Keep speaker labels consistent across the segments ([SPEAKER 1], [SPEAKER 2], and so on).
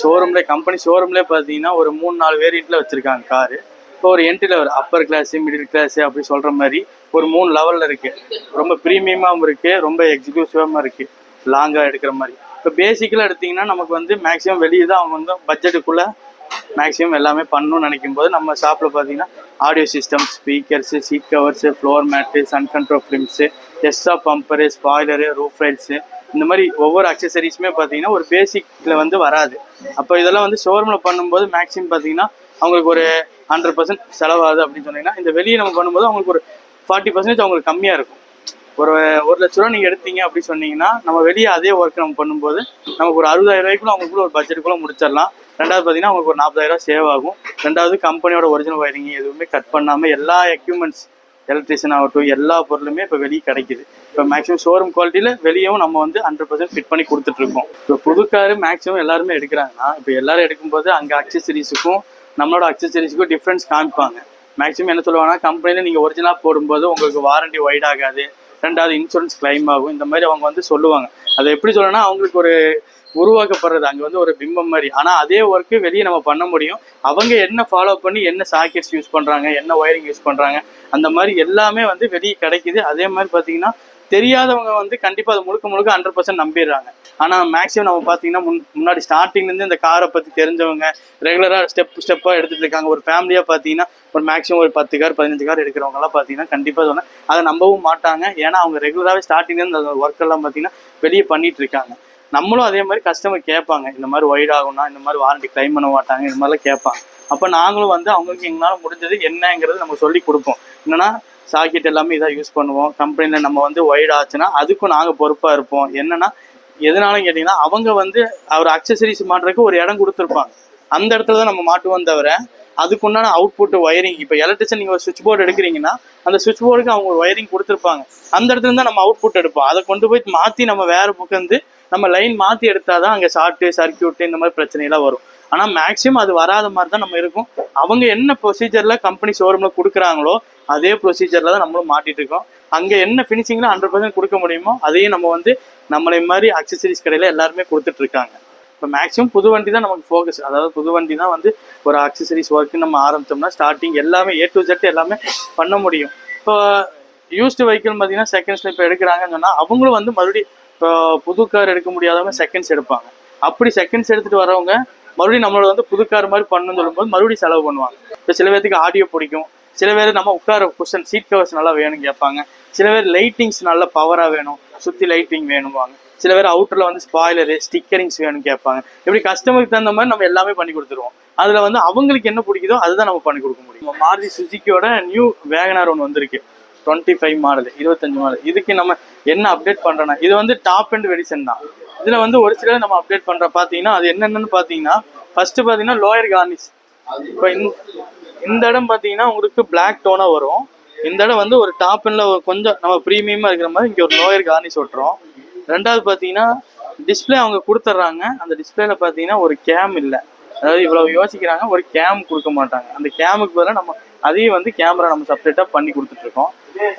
[SPEAKER 1] ஷோரூம்ல company ஷோரூம்ல பார்த்தீங்கன்னா ஒரு மூணு நாலு வேரியண்ட்ல வச்சிருக்காங்க காரு இப்போ ஒரு entry level upper class middle class அப்படி சொல்ற மாதிரி ஒரு மூணு லெவல்ல இருக்கு. ரொம்ப ப்ரீமியமாகவும் இருக்கு ரொம்ப எக்ஸிக்யூசிவாகவும் இருக்கு. லாங்கா எடுக்கிற மாதிரி. இப்போ பேசிக்கலாக எடுத்தீங்கன்னா நமக்கு வந்து மேக்ஸிமம் வெளியே தான் அவங்க வந்து பட்ஜெட்டுக்குள்ள மேக்ஸிமம் எல்லாமே பண்ணணும்னு நினைக்கும் போது நம்ம ஷாப்பில் பார்த்தீங்கன்னா audio system speakers seat covers floor mat sun control films extra bumper spoiler roof rails இந்த மாதிரி ஒவ்வொரு அக்சசரிஸுமே பார்த்தீங்கன்னா ஒரு பேசிக்கில் வந்து வராது. அப்போ இதெல்லாம் வந்து ஷோரூமில் பண்ணும்போது மேக்ஸிமம் பார்த்தீங்கன்னா அவங்களுக்கு ஒரு ஹண்ட்ரட் பர்சன்ட் செலவாகுது அப்படின்னு சொன்னீங்கன்னா இந்த வெளியே நம்ம பண்ணும்போது அவங்களுக்கு ஒரு ஃபார்ட்டி பர்சன்டேஜ் அவங்களுக்கு கம்மியாக இருக்கும். ஒரு ஒரு லட்ச ரூபா நீங்கள் எடுத்தீங்க அப்படின்னு சொன்னீங்கன்னா நம்ம வெளியே அதே ஒர்க் நம்ம பண்ணும்போது நமக்கு ஒரு அறுபதாயிரம் ரூபாய்க்குள்ள அவங்களுக்குள்ள ஒரு பட்ஜெட்டுக்குள்ள முடிச்சிடலாம். ரெண்டாவது பார்த்தீங்கன்னா அவங்களுக்கு ஒரு நாற்பதாயிரம் சேவ் ஆகும். ரெண்டாவது கம்பெனியோட ஒரிஜினல் வயரிங் எதுவுமே கட் பண்ணாமல் எல்லா எக்யூப்மெண்ட்ஸ் எலக்ட்ரிஷியன் ஆகட்டும் எல்லா பொருளுமே இப்போ வெளியே கிடைக்குது. இப்போ மேக்ஸிமம் ஷோரூம் குவாலிட்டியில் வெளியவும் நம்ம வந்து ஹண்ட்ரட் பர்சன்ட் ஃபிட் பண்ணி கொடுத்துட்ருக்கோம் இப்போ புது காரு மேக்ஸிமம் எல்லாருமே எடுக்கிறாங்கன்னா இப்போ எல்லாரும் எடுக்கும்போது அங்கே அக்சசரிஸுக்கும் நம்மளோட அக்சசரிஸுக்கும் டிஃப்ரென்ஸ் காமிப்பாங்க. மேக்ஸிமம் என்ன சொல்லுவாங்கன்னா கம்பெனியில் நீங்கள் ஒரிஜினலாக போடும்போது உங்களுக்கு வாரண்டி வைட் ஆகாது. ரெண்டாவது இன்சூரன்ஸ் கிளைம் ஆகும். இந்த மாதிரி அவங்க வந்து சொல்லுவாங்க. அதை எப்படி சொல்லணும்னா அவங்களுக்கு ஒரு உருவாக்கப்படுறது. அங்கே வந்து ஒரு பிம்பம் மாதிரி. ஆனால் அதே ஒர்க்கு வெளியே நம்ம பண்ண முடியும். அவங்க என்ன ஃபாலோ பண்ணி என்ன சாக்கெட்ஸ் யூஸ் பண்ணுறாங்க என்ன ஒயரிங் யூஸ் பண்ணுறாங்க அந்த மாதிரி எல்லாமே வந்து வெளியே கிடைக்குது. அதே மாதிரி பார்த்தீங்கன்னா தெரியாதவங்க வந்து கண்டிப்பாக அது முழுக்க முழுக்க ஹண்ட்ரட் பர்சன்ட் நம்பிடுறாங்க. ஆனால் மேக்ஸிமம் நம்ம பார்த்தீங்கன்னா முன் முன்னாடி ஸ்டார்டிங்லேருந்து இந்த காரை பற்றி தெரிஞ்சவங்க ரெகுலராக ஸ்டெப் ஸ்டெப்பாக எடுத்துட்டு இருக்காங்க. ஒரு ஃபேமிலியாக பார்த்தீங்கன்னா ஒரு மேக்ஸிமம் ஒரு பத்து கார் பதினஞ்சு கார் எடுக்கிறவங்கலாம் பார்த்தீங்கன்னா கண்டிப்பாக சொன்னால் அதை நம்பவும் மாட்டாங்க. ஏன்னா அவங்க ரெகுலராகவே ஸ்டார்டிங்லேருந்து அந்த ஒர்க்கெல்லாம் பார்த்தீங்கன்னா வெளியே பண்ணிட்டு இருக்காங்க. நம்மளும் அதே மாதிரி கஸ்டமர் கேட்பாங்க. இந்த மாதிரி ஒய்ட் ஆகும்னா இந்த மாதிரி வாரண்டி கிளைம் பண்ண மாட்டாங்க இந்த மாதிரிலாம் கேட்பாங்க. அப்போ நாங்களும் வந்து அவங்களுக்கு எங்களால் முடிஞ்சது என்னங்கிறது நம்ம சொல்லி கொடுப்போம். என்னன்னா சாக்கெட் எல்லாமே இதாக யூஸ் பண்ணுவோம். கம்பெனியில் நம்ம வந்து ஒயிட் ஆச்சுன்னா அதுக்கும் நாங்கள் பொறுப்பாக இருப்போம். என்னன்னா எதனாலும் கேட்டிங்கன்னா அவங்க வந்து அவர் அக்சசரிஸ் மாட்டுறதுக்கு ஒரு இடம் கொடுத்துருப்பாங்க. அந்த இடத்துல தான் நம்ம மாட்டுவோம் தவிர அதுக்குண்டான அவுட்புட் ஒயரிங் இப்போ எலக்ட்ரிஷன் நீங்கள் ஒரு சுவிட்ச் போர்டு எடுக்கிறீங்கன்னா அந்த சுவிட்ச் போர்டுக்கு அவங்க ஒயரிங் கொடுத்துருப்பாங்க. அந்த இடத்துல தான் நம்ம அவுட்புட் எடுப்போம். அதை கொண்டு போய் மாற்றி நம்ம வேறு புக்கு வந்து நம்ம லைன் மாற்றி எடுத்தாதான் அங்கே ஷார்ட்டு சர்க்கியூட்டு இந்த மாதிரி பிரச்சனைலாம் வரும். ஆனால் மேக்ஸிமம் அது வராத மாதிரி தான் நம்ம இருக்கும். அவங்க என்ன ப்ரொசீஜரில் கம்பெனி ஷோரூமில் கொடுக்குறாங்களோ அதே ப்ரொசீஜரில் தான் நம்மளும் மாட்டிட்டு இருக்கோம். அங்கே என்ன ஃபினிஷிங்கில் ஹண்ட்ரட் பர்சன்ட் கொடுக்க முடியுமோ அதையும் நம்ம வந்து நம்மளை மாதிரி அக்சசரிஸ் கடையில் எல்லாருமே கொடுத்துட்ருக்காங்க இப்போ மேக்ஸிமம் புது வண்டி தான் நமக்கு ஃபோக்கஸ் அதாவது புது வண்டி தான் வந்து ஒரு அக்சசரிஸ் ஒர்க்கு நம்ம ஆரம்பித்தோம்னா ஸ்டார்டிங் எல்லாமே ஏ டு ஜெட் எல்லாமே பண்ண முடியும். இப்போ யூஸ்டு வெஹிக்கிள் பார்த்தீங்கன்னா செகண்ட்ஸில் இப்போ எடுக்கிறாங்கன்னு சொன்னால் அவங்களும் வந்து மறுபடியும் இப்போ புது கார் எடுக்க முடியாதவங்க செகண்ட்ஸ் எடுப்பாங்க. அப்படி செகண்ட்ஸ் எடுத்துகிட்டு வரவங்க மறுபடியும் நம்மளோட வந்து புது கார் மாதிரி பண்ணணும்னு சொல்லும்போது மறுபடியும் செலவு பண்ணுவாங்க. இப்போ சில பேர்த்துக்கு ஆடியோ பிடிக்கும். சில பேர் நம்ம உட்கார கொஸ்டன் சீட் கவர்ஸ் நல்லா வேணும்னு கேட்பாங்க. சில பேர் லைட்டிங்ஸ் நல்ல பவராக வேணும். சுற்றி லைட்டிங் வேணும்பாங்க. சில பேர் அவுட்டரில் வந்து ஸ்பாய்லரு ஸ்டிக்கரிங்ஸ் வேணும்னு கேட்பாங்க. இப்படி கஸ்டமருக்கு தகுந்த மாதிரி நம்ம எல்லாமே பண்ணி கொடுத்துருவோம். அதில் வந்து அவங்களுக்கு என்ன பிடிக்குதோ அதுதான் நம்ம பண்ணி கொடுக்க முடியும். மாருதி சுசுக்கியோட நியூ வேகனார் ஒன்று வந்திருக்கு. டுவெண்ட்டி ஃபைவ் மாடல் இருபத்தஞ்சு மாடல் இதுக்கு நம்ம என்ன அப்டேட் பண்ணுறேன்னா இது வந்து டாப் அண்ட் வெடிசன் தான். இதில் வந்து ஒரு சில நம்ம அப்டேட் பண்ணுற பார்த்தீங்கன்னா அது என்னென்னு பார்த்தீங்கன்னா ஃபர்ஸ்ட்டு பார்த்தீங்கன்னா லோயர் கார்னிஷ் இப்போ இந்த இடம் பார்த்தீங்கன்னா உங்களுக்கு பிளாக் டோனாக வரும். இந்த இடம் வந்து ஒரு டாப் அண்ட்ல கொஞ்சம் நம்ம ப்ரீமியமாக இருக்கிற மாதிரி இங்கே ஒரு லோயர் கார்னிஷ் ஒட்டுறோம். ரெண்டாவது பார்த்தீங்கன்னா டிஸ்பிளே அவங்க கொடுத்துட்றாங்க அந்த டிஸ்பிளேல பார்த்தீங்கன்னா ஒரு கேம் இல்லை. அதாவது இவ்வளவு யோசிக்கிறாங்க ஒரு கேம் கொடுக்க மாட்டாங்க. அந்த கேமுக்கு பதிலாக நம்ம அதையும் வந்து கேமரா நம்ம செப்பரேட்டாக பண்ணி கொடுத்துட்ருக்கோம்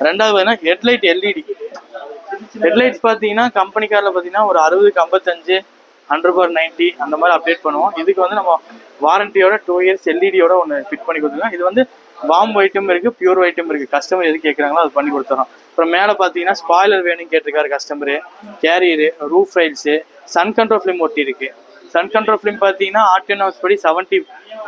[SPEAKER 1] ரெண்டாவது பார்த்தீங்கன்னா ஹெட்லைட் எல்இடி ஹெட்லைட்ஸ் பார்த்தீங்கன்னா கம்பெனி காரில் பார்த்தீங்கன்னா ஒரு அறுபதுக்கு ஐம்பத்தஞ்சு ஹண்ட்ரட் பார் நைன்ட்டி அந்த மாதிரி அப்டேட் பண்ணுவோம். இதுக்கு வந்து நம்ம வாரண்டியோட டூ இயர்ஸ் எல்இடியோட ஒன்று ஃபிட் பண்ணி கொடுத்துருக்கோம். இது வந்து பாம்பு ஐட்டம் இருக்குது பியூர் ஐட்டம் இருக்குது கஸ்டமர் எது கேட்குறாங்களோ அது பண்ணி கொடுத்துறோம். அப்புறம் மேலே பார்த்தீங்கன்னா ஸ்பாய்லர் வேணும்னு கேட்டிருக்காரு customer carrier roof rails sun control film ஒட்டி இருக்கு. சன் கண்ட்ரோல் ஃபிலிம் பார்த்தீங்கன்னா ஆர்டிஎன் ஹவுஸ் படி செவன்ட்டி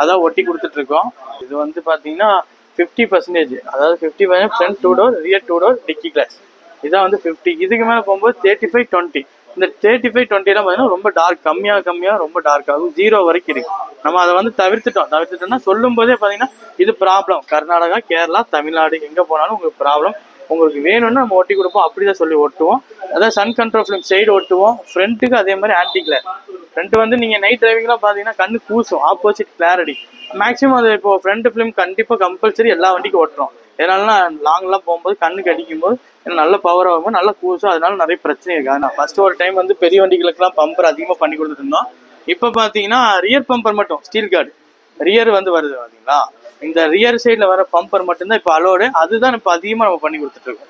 [SPEAKER 1] அதான் ஒட்டி கொடுத்துட்ருக்கோம். இது வந்து பார்த்தீங்கன்னா ஃபிஃப்டி பர்சன்டேஜ் அதாவது fifty percent front two door rear two door dicky glass இதான் வந்து ஃபிஃப்டி இதுக்கு மேலே போகும்போது தேர்ட்டி ஃபைவ் டுவெண்ட்டி இந்த தேர்ட்டி ஃபைவ் டுவெண்ட்டிலாம் பார்த்தீங்கன்னா ரொம்ப டார்க் கம்மியாக கம்மியாக ரொம்ப டார்க் ஆகும் ஜீரோ வரைக்கும் இருக்கு. நம்ம அதை வந்து தவிர்த்துட்டோம். தவிர்த்துட்டோம்னா சொல்லும் போதே பார்த்தீங்கன்னா இது ப்ராப்ளம் கர்நாடகா கேரளா தமிழ்நாடு எங்கே போனாலும் உங்களுக்கு ப்ராப்ளம் உங்களுக்கு வேணும்னா நம்ம ஒட்டி கொடுப்போம். அப்படி தான் சொல்லி ஒட்டுவோம். அதான் சன் கண்ட்ரோல் ஃபிலிம் சைடு ஒட்டுவோம். ஃப்ரண்ட்டுக்கு அதே மாதிரி ஆன்டி கிளர் ஃப்ரண்ட் வந்து நீங்கள் நைட் டிரைவிங்லாம் பார்த்தீங்கன்னா கண்ணு கூசும். ஆப்போசிட் கிளாரிட்டி மேக்ஸிமம் அது இப்போ ஃப்ரண்ட் ஃபிலிம் கண்டிப்பாக கம்பல்சரி எல்லா வண்டிக்கும் ஓட்டுறோம் ஏன்னாலனா லாங்லாம் போகும்போது கண்ணுக்கு அடிக்கும்போது நல்ல பவர் ஆகும்போது நல்ல கூசும் அதனால நிறைய பிரச்சனை இருக்கு. நான் ஃபர்ஸ்ட் ஒரு டைம் வந்து பெரிய வண்டிகளுக்குலாம் பம்பர் அதிகமாக பண்ணி கொடுத்துட்டு இருந்தோம். இப்போ பார்த்தீங்கன்னா ரியர் பம்பர் மட்டும் ஸ்டீல் கார்டு ரியர் வந்து வருது பார்த்தீங்களா இந்த ரியர் சைடில் வர பம்பர் மட்டும்தான் இப்போ அலோடு அதுதான் இப்போ அதிகமாக நம்ம பண்ணி கொடுத்துட்டு இருக்கோம்.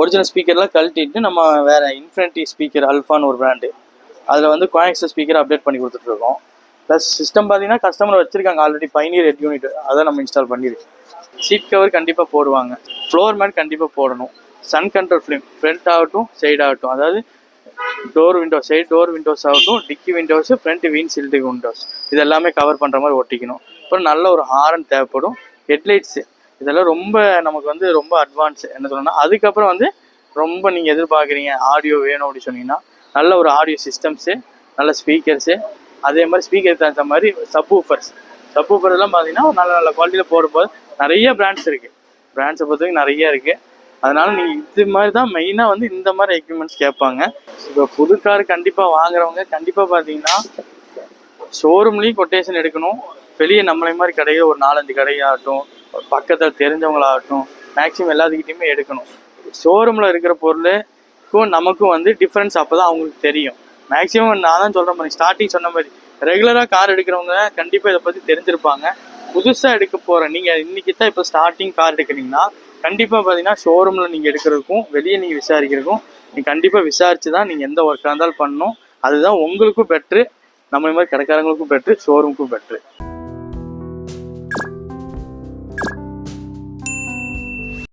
[SPEAKER 1] ஒரிஜினல் ஸ்பீக்கர்லாம் கழட்டிட்டு நம்ம வேற இன்ஃபினிட்டி ஸ்பீக்கர் அல்ஃபான்னு ஒரு பிராண்டு அதில் வந்து கோயக்ஸ் ஸ்பீக்கர் அப்டேட் பண்ணி கொடுத்துட்டு இருக்கோம். ப்ளஸ் சிஸ்டம் பார்த்தீங்கன்னா கஸ்டமர் வச்சிருக்காங்க ஆல்ரெடி பைனியர் ஹெட் யூனிட் அதை நம்ம இன்ஸ்டால் பண்ணிடுவோம் சீட் கவர் கண்டிப்பாக போடுவாங்க. ஃப்ளோர் மேட் கண்டிப்பாக போடணும். சன் கண்ட்ரோல் ஃபிலிம் ஃப்ரண்ட் ஆகட்டும் சைடு ஆகட்டும். அதாவது door windows side door windows ஆகட்டும் dickey windows front windshield windows இது எல்லாமே கவர் பண்ணுற மாதிரி ஒட்டிக்கணும். அப்புறம் நல்ல ஒரு ஹாரன் தேவைப்படும். ஹெட்லைட்ஸு இதெல்லாம் ரொம்ப நமக்கு வந்து ரொம்ப அட்வான்ஸ் என்ன சொல்லணும்னா அதுக்கப்புறம் வந்து ரொம்ப நீங்கள் எதிர்பார்க்குறீங்க ஆடியோ வேணும் அப்படின்னு சொன்னீங்கன்னா நல்ல ஒரு ஆடியோ சிஸ்டம்ஸு நல்ல ஸ்பீக்கர்ஸு அதே மாதிரி ஸ்பீக்கர் தகுந்த மாதிரி சப் ஊஃபர்ஸ் தப்பு எல்லாம் பார்த்தீங்கன்னா நல்ல நல்ல குவாலிட்டியில் போடும்போது நிறைய பிராண்ட்ஸ் இருக்குது பிராண்ட்ஸை பொறுத்தவரைக்கும் நிறைய இருக்குது அதனால நீங்கள் இது மாதிரி தான் மெயினாக வந்து இந்த மாதிரி எக்யூப்மெண்ட்ஸ் கேட்பாங்க. இப்போ புது கார் கண்டிப்பாக வாங்குறவங்க கண்டிப்பாக பார்த்தீங்கன்னா ஷோரூம்லேயும் கொட்டேஷன் எடுக்கணும். வெளியே நம்மளை மாதிரி கடையில் ஒரு நாலஞ்சு கடையாகட்டும் பக்கத்தில் தெரிஞ்சவங்களாகட்டும் மேக்ஸிமம் எல்லாத்துக்கிட்டையுமே எடுக்கணும். ஷோரூமில் இருக்கிற பொருளுக்கும் நமக்கும் வந்து டிஃப்ரென்ஸ் அப்போ தான் அவங்களுக்கு தெரியும். மேக்ஸிமம் நான் தான் சொல்கிற மாதிரி ஸ்டார்டிங் சொன்ன மாதிரி ரெகுலராக கார் எடுக்கிறவங்க கண்டிப்பாக இதை பற்றி தெரிஞ்சிருப்பாங்க. புதுசாக எடுக்க போகிற நீங்கள் இன்றைக்கி தான் இப்போ ஸ்டார்டிங் கார் எடுக்கிறீங்கன்னா கண்டிப்பாக பார்த்தீங்கன்னா ஷோரூமில் நீங்கள் எடுக்கிறதுக்கும் வெளியே நீங்கள் விசாரிக்கிறதுக்கும் நீங்கள் கண்டிப்பாக விசாரித்து தான் நீங்கள் எந்த ஒர்க்காக இருந்தாலும் பண்ணணும். அதுதான் உங்களுக்கும் பெட்ரு நம்ம மாதிரி கடைக்காரங்களுக்கும் பெட்ரு ஷோரூமுக்கும் பெட்ரு